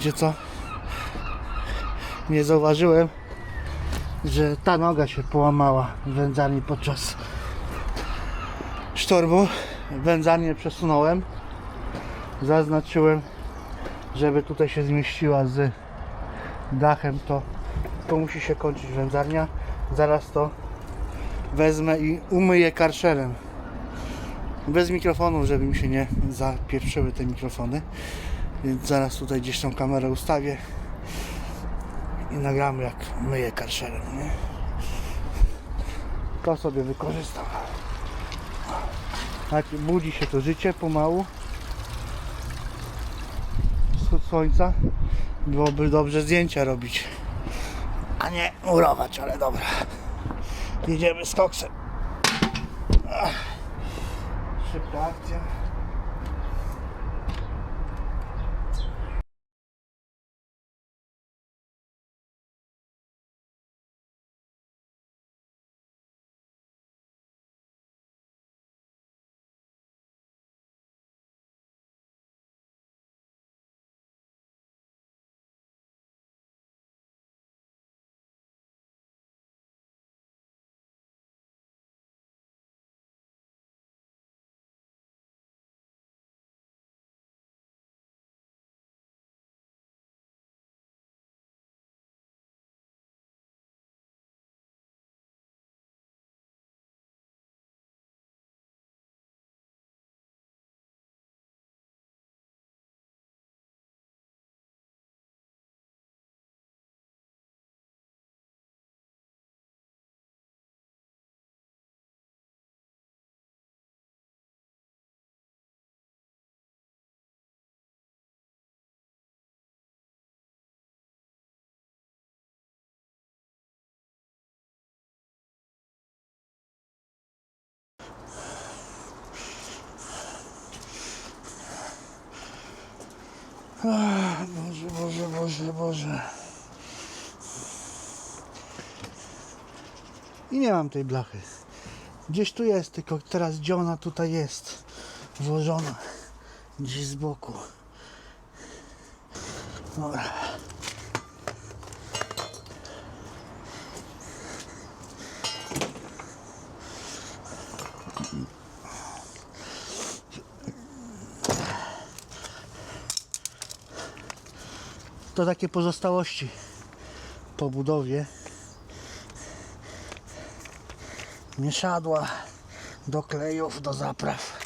Gdzie co? Nie zauważyłem, że ta noga się połamała wędzami podczas sztormu. Wędzanie przesunąłem. Zaznaczyłem, żeby tutaj się zmieściła z dachem, to, to musi się kończyć wędzarnia. Zaraz to wezmę i umyję karszerem. Bez mikrofonów, żeby mi się nie zapieprzyły te mikrofony. Więc zaraz tutaj gdzieś tą kamerę ustawię i nagramy jak myję karszerem, nie? To sobie wykorzystam. Tak, budzi się to życie pomału. Wschód słońca. Byłoby dobrze zdjęcia robić, a nie murować, ale dobra. Jedziemy z koksem. Szybka akcja. Ach, Boże, Boże, Boże, Boże. I nie mam tej blachy. Gdzieś tu jest, tylko teraz gdzie ona tutaj jest? Włożona. Gdzieś z boku. Dobra. To takie pozostałości po budowie. Mieszadła do klejów, do zapraw.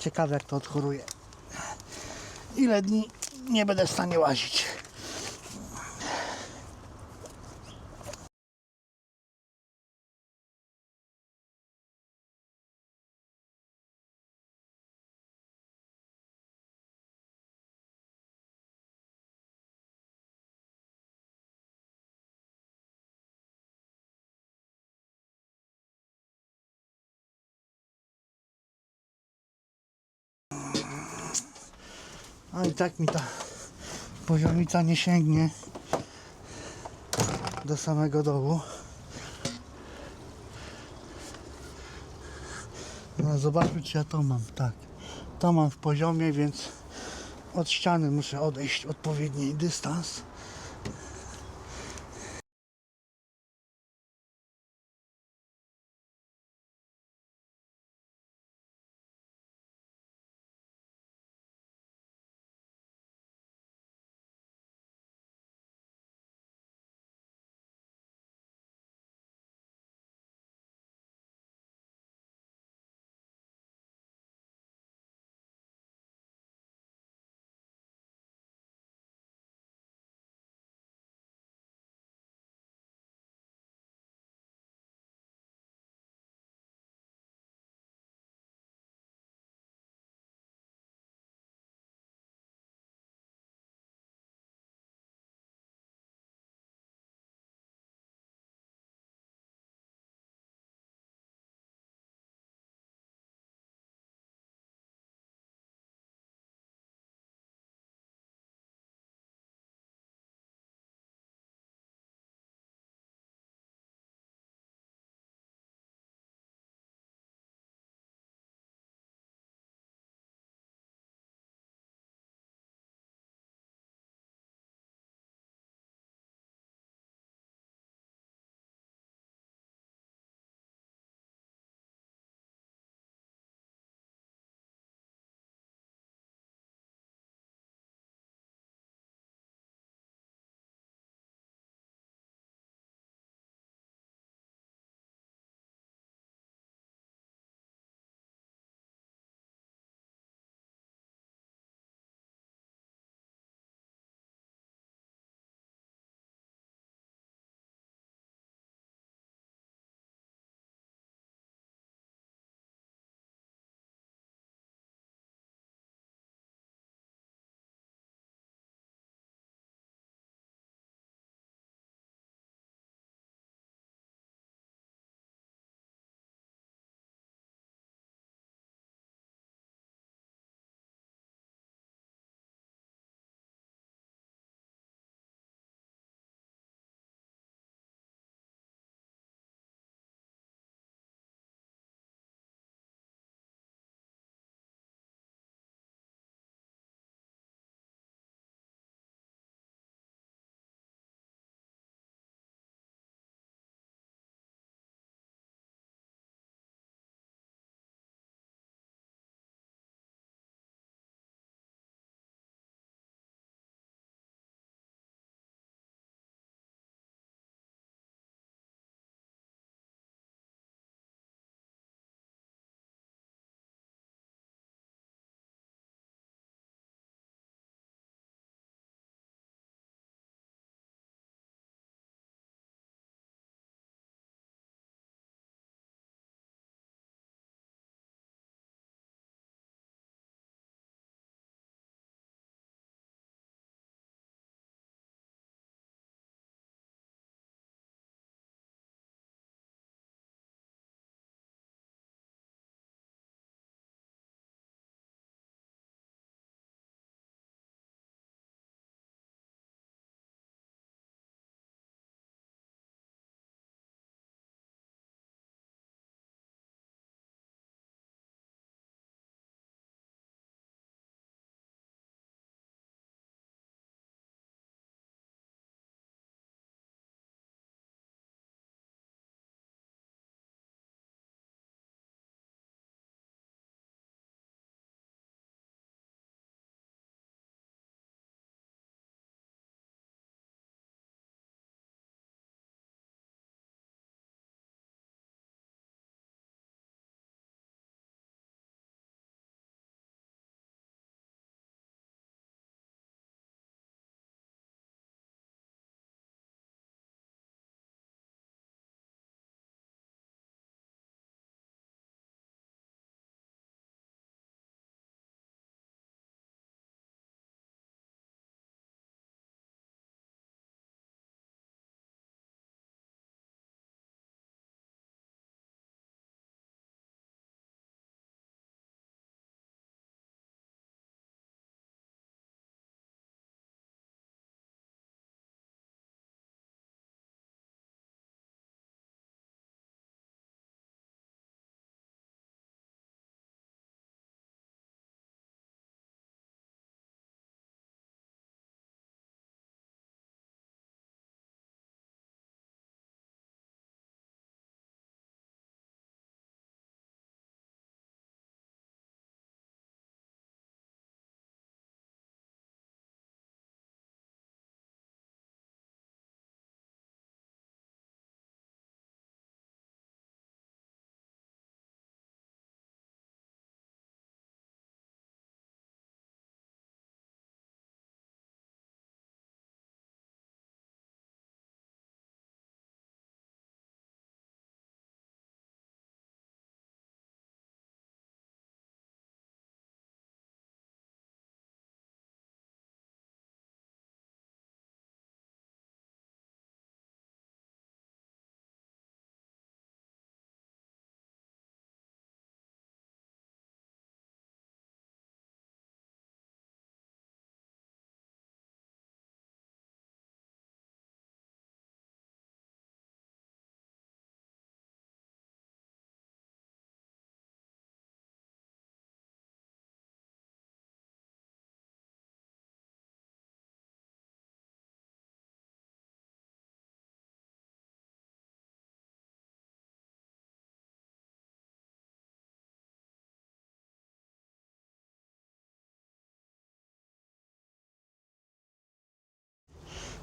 Ciekawe jak to odchoruje. Ile dni nie będę w stanie łazić. A i tak mi ta poziomica nie sięgnie do samego dołu. No zobaczmy czy ja to mam. Tak. To mam w poziomie, więc od ściany muszę odejść odpowiedni dystans.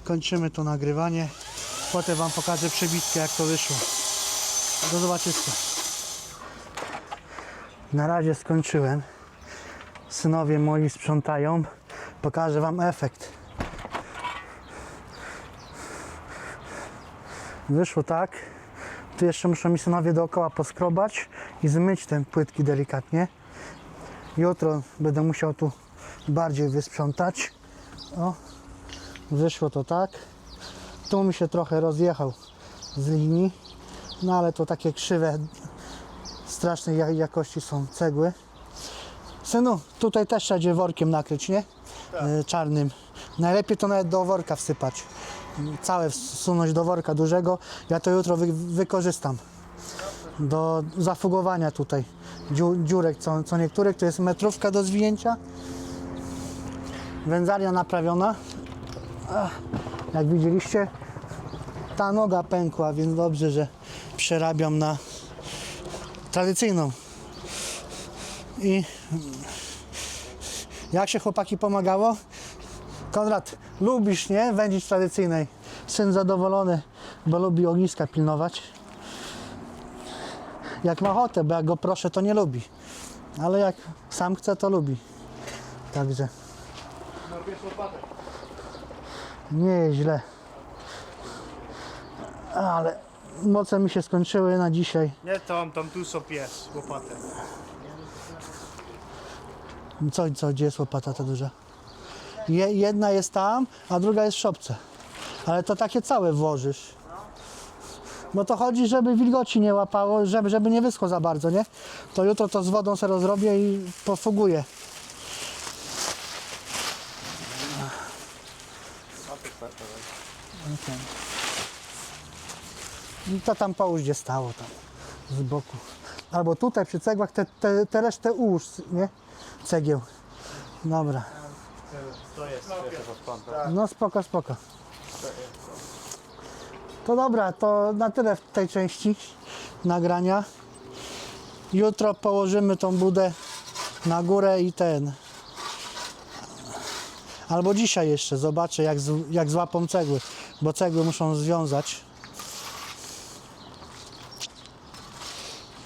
Kończymy to nagrywanie. Potem Wam pokażę przebitkę, jak to wyszło. Do. Na razie skończyłem. Synowie moi sprzątają. Pokażę Wam efekt. Wyszło tak. Tu jeszcze muszą mi synowie dookoła poskrobać i zmyć te płytki delikatnie. Jutro będę musiał tu bardziej wysprzątać. O, wyszło to tak. Tu mi się trochę rozjechał z linii, no ale to takie krzywe, strasznej ja- jakości są cegły. Synu, tutaj też trzeba będzie workiem nakryć, nie? E, Czarnym. Najlepiej to nawet do worka wsypać. Całe wsunąć do worka dużego. Ja to jutro wy, wykorzystam. Do zafugowania tutaj dziu, dziurek co, co niektórych. To jest metrówka do zwinięcia. Wędzaria naprawiona. Jak widzieliście, ta noga pękła, więc dobrze, że przerabiam na tradycyjną. I jak się chłopaki pomagało? Konrad, lubisz, nie? Wędzić tradycyjnej. Syn zadowolony, bo lubi ogniska pilnować. Jak ma ochotę, bo jak go proszę, to nie lubi. Ale jak sam chce, to lubi. Także No bierz łopatę. nie jest źle. Ale moce mi się skończyły na dzisiaj. Nie tam, tam tu są pies, łopatę. Co, co, gdzie jest łopata ta duża? Je, jedna jest tam, a druga jest w szopce. Ale to takie całe włożysz. Bo to chodzi, żeby wilgoci nie łapało, żeby, żeby nie wyschło za bardzo, nie? To jutro to z wodą sobie rozrobię i pofuguję. Okej. I to tam połóż, gdzie stało tam, z boku. Albo tutaj przy cegłach te, te, te resztę ułóż, nie? Cegieł. Dobra. To jest. No spoko, spoko. To dobra, to na tyle w tej części nagrania. Jutro położymy tą budę na górę i ten. Albo dzisiaj jeszcze zobaczę jak, z, jak złapą cegły, bo cegły muszą związać.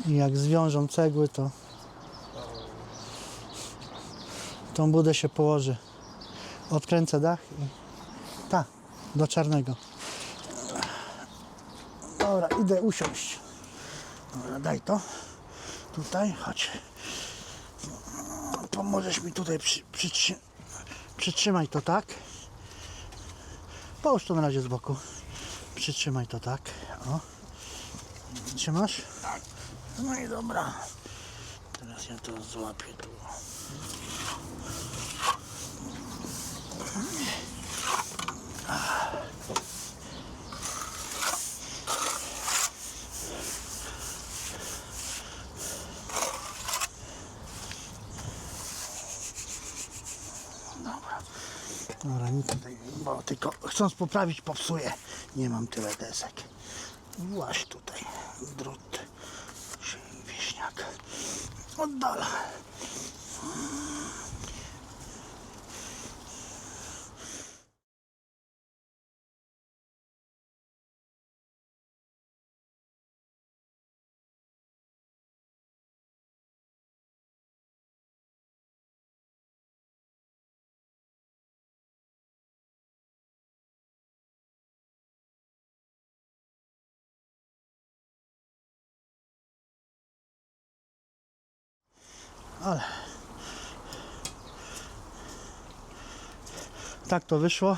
I jak zwiążą cegły, to tą budę się położy. Odkręcę dach i tak, do czarnego. Dobra, idę usiąść. Dobra, daj to. Tutaj, chodź. Pomożesz mi tutaj przy, przytrzy, przytrzymaj to tak. Połóż to na razie z boku. Przytrzymaj to tak. O. Trzymasz? Tak. No i dobra. Teraz ja to złapię tu. Dobra, nie tutaj, bo tylko chcąc poprawić popsuję. Nie mam tyle desek. Właśnie tutaj drut się wieśniak oddala. Ale tak to wyszło.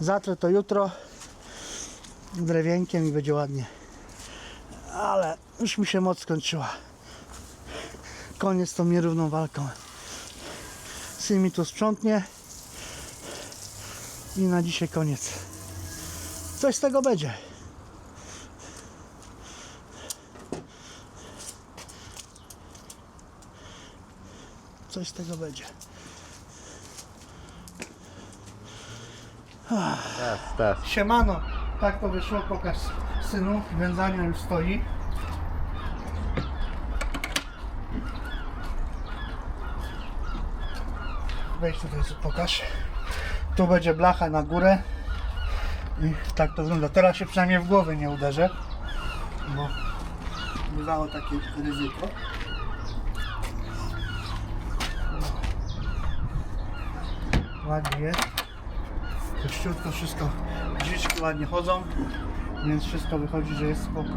Zatrę to jutro drewienkiem i będzie ładnie. Ale już mi się moc skończyła. Koniec tą nierówną walką. Syn mi tu sprzątnie i na dzisiaj koniec. Coś z tego będzie. Coś z tego będzie. Teraz, teraz. Siemano, tak to wyszło, pokaż synu, wędzania już stoi. wejdź tutaj, pokaż. Tu będzie blacha na górę. I tak to wygląda. Teraz się przynajmniej w głowę nie uderzę. Bo bywało takie ryzyko. Ładnie jest. Kościutko wszystko. Drzwiczki ładnie chodzą. Więc wszystko wychodzi, że jest spoko.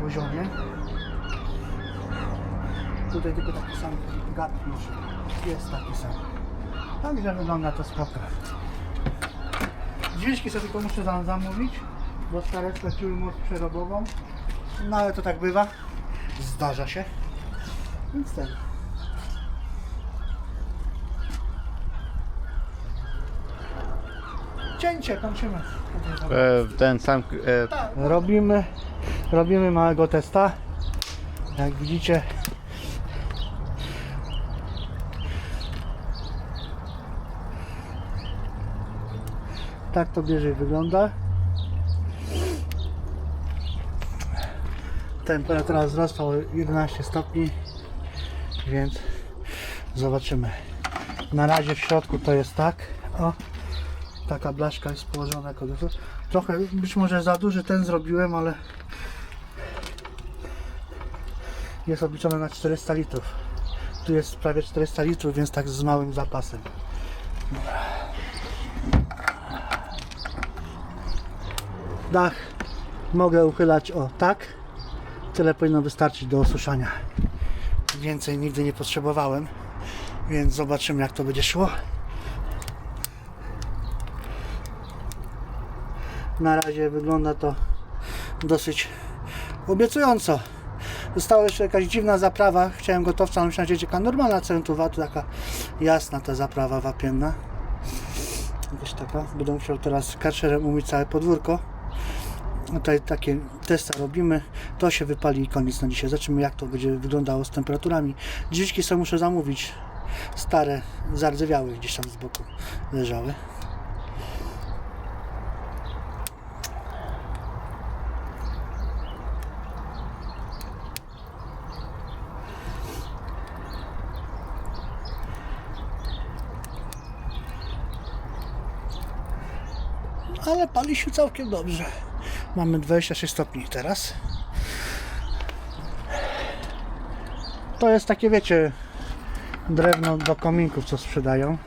Poziomie. Tutaj tylko taki sam gap już jest taki sam. Także wygląda to spoko. Drzwiczki sobie tylko muszę zam- zamówić, bo stare straciły moc przerobową. No ale to tak bywa. Zdarza się. Więc ten. Cięcie, kończymy. E, ten sam. E, Robimy, robimy małego testa. Jak widzicie, tak to bierze wygląda. Temperatura wzrosła o 11 stopni, więc zobaczymy. Na razie w środku to jest tak. O, taka blaszka jest położona jako. Trochę być może za duży ten zrobiłem, ale jest obliczone na 400 litrów. Tu jest prawie 400 litrów, więc tak z małym zapasem. Dach mogę uchylać o tak. Tyle powinno wystarczyć do osuszania. Więcej nigdy nie potrzebowałem, więc zobaczymy jak to będzie szło. Na razie wygląda to dosyć obiecująco. Została jeszcze jakaś dziwna zaprawa. Chciałem gotowca, ale myślałem, że taka normalna centuwa, tu taka jasna ta zaprawa wapienna. Jakaś taka. Będę musiał teraz karszerem umyć całe podwórko. Tutaj takie testy robimy. To się wypali i koniec na dzisiaj. Zobaczymy jak to będzie wyglądało z temperaturami. Drzwiczki sobie muszę zamówić. Stare, zardzewiałe gdzieś tam z boku leżały. Ale pali się całkiem dobrze. Mamy 26 stopni teraz. To jest takie, wiecie, drewno do kominków, co sprzedają.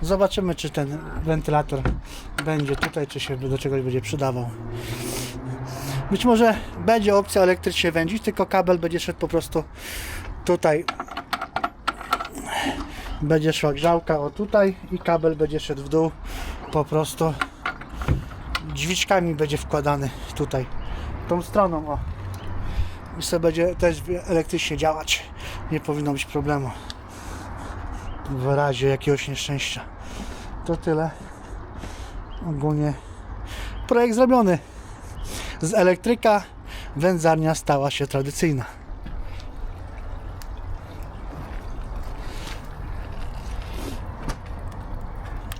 Zobaczymy, czy ten wentylator będzie tutaj, czy się do czegoś będzie przydawał. Być może będzie opcja elektrycznie wędzić, tylko kabel będzie szedł po prostu tutaj będzie szła grzałka o tutaj i kabel będzie szedł w dół. Po prostu drzwiczkami będzie wkładany tutaj tą stroną o. I sobie będzie też elektrycznie działać. Nie powinno być problemu. W razie jakiegoś nieszczęścia. To tyle. Ogólnie projekt zrobiony. Z elektryka wędzarnia stała się tradycyjna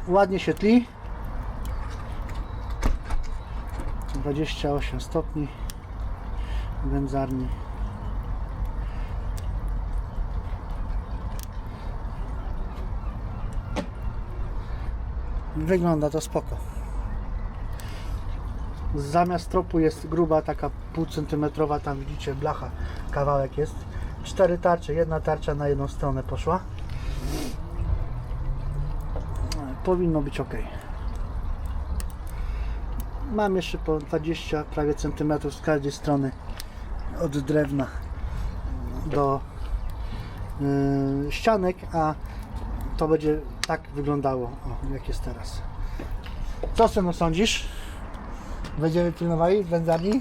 ładnie się tli. 28 stopni. Wędzarni. Wygląda to spoko. Zamiast tropu jest gruba taka pół centymetrowa tam widzicie blacha kawałek jest. Cztery tarcze, jedna tarcza na jedną stronę poszła powinno być ok. Mam jeszcze po 20 prawie centymetrów z każdej strony od drewna do yy, ścianek, a to będzie tak wyglądało, o, jak jest teraz. Co synu sądzisz? Będziemy pilnowali w wędzarni?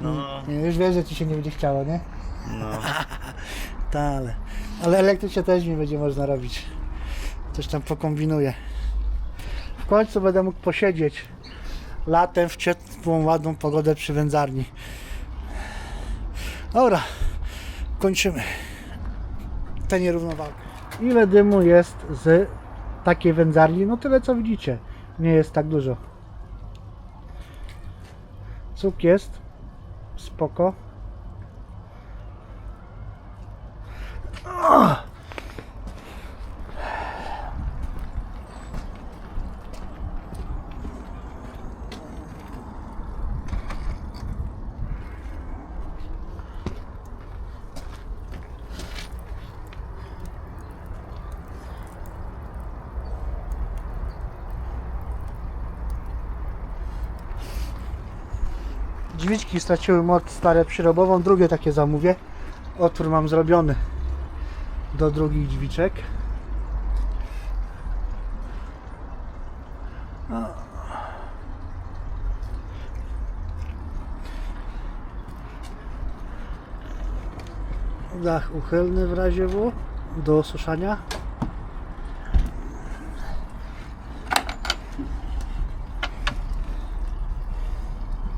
no. Nie, już wiesz, że ci się nie będzie chciało, nie? No. Tak, ale, ale elektrycznie też nie będzie można robić. Coś tam pokombinuję. W końcu będę mógł posiedzieć latem w ciepłą, ładną pogodę przy wędzarni. Dobra, kończymy tę nierównowagę. Ile dymu jest z takiej wędzarni? No tyle co widzicie. Nie jest tak dużo. Cuk jest. Spoko. Drzwiczki straciły moc stare przyrobową, drugie takie zamówię. Otwór mam zrobiony do drugich drzwiczek. Dach uchylny w razie W do osuszania.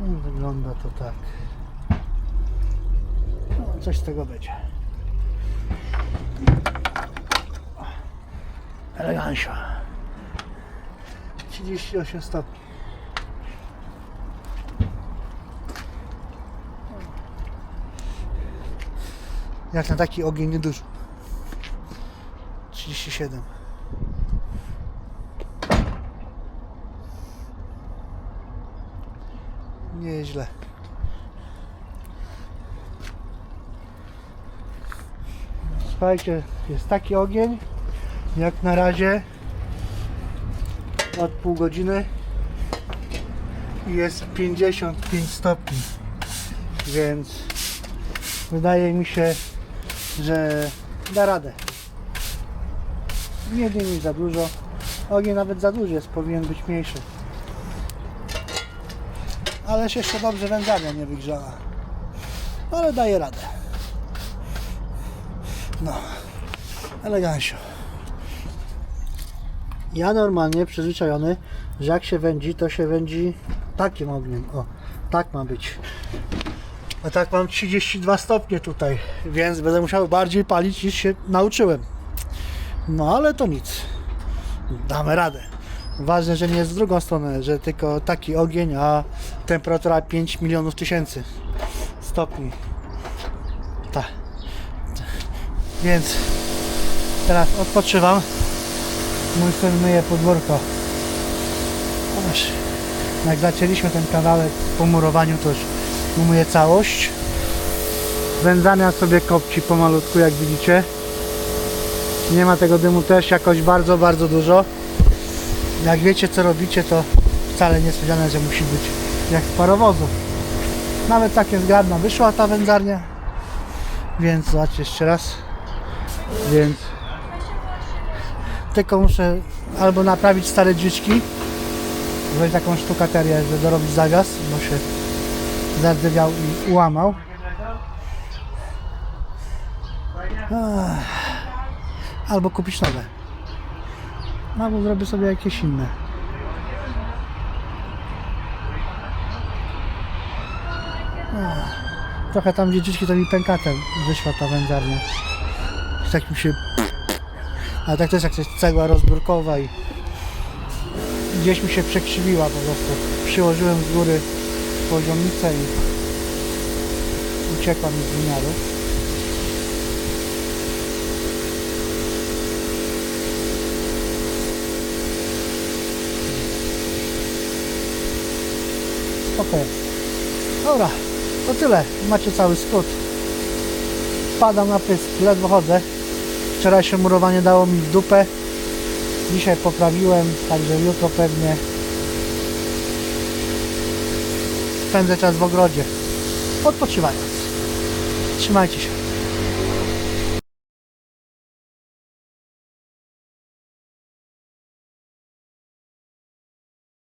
No, Wygląda to tak. No, coś z tego będzie. Elegancio. 38 stopni. Jak na taki ogień nieduży. 37. Nieźle. Słuchajcie, jest taki ogień, jak na razie od pół godziny jest 55 stopni, więc wydaje mi się, że da radę. Nie dnie mi za dużo, ogień nawet za duży jest, powinien być mniejszy. Ależ jeszcze dobrze wędzarnia nie wygrzała. Ale daje radę. No, elegancio. Ja normalnie przyzwyczajony, że jak się wędzi, to się wędzi takim ogniem. O, tak ma być. A tak mam 32 stopnie tutaj, więc będę musiał bardziej palić niż się nauczyłem. No ale to nic. Damy radę. Ważne, że nie jest w drugą stronę, że tylko taki ogień, a temperatura 5 milionów tysięcy stopni. Tak. Więc teraz odpoczywam. Mój syn myje podwórko. Aż jak zacięliśmy ten kawałek po murowaniu, to już umyję całość. Wędzania sobie kopci pomalutku, jak widzicie. Nie ma tego dymu też jakoś bardzo, bardzo dużo. Jak wiecie co robicie, to wcale nie jest powiedziane, że musi być jak z parowozu. Nawet takie zgrabna wyszła ta wędzarnia. Więc zobaczcie jeszcze raz. Więc tylko muszę albo naprawić stare drzwiczki, zrobić taką sztukaterię, żeby dorobić zawias, bo się zardzewiał i ułamał. Albo kupić nowe. Albo zrobię sobie jakieś inne. Trochę tam dziedziczki to mi pękatem wyszła ta wędzarnia. Tak mi się... Ale tak też jak coś cegła rozbiórkowa i gdzieś mi się przekrzywiła po prostu. Przyłożyłem z góry poziomnicę i uciekła mi z wymiaru. Okej. Dobra, to tyle. Macie cały skrót. Padam na pysk, ledwo chodzę. Wczorajsze murowanie dało mi w dupę. Dzisiaj poprawiłem, także jutro pewnie spędzę czas w ogrodzie. Odpoczywając. Trzymajcie się.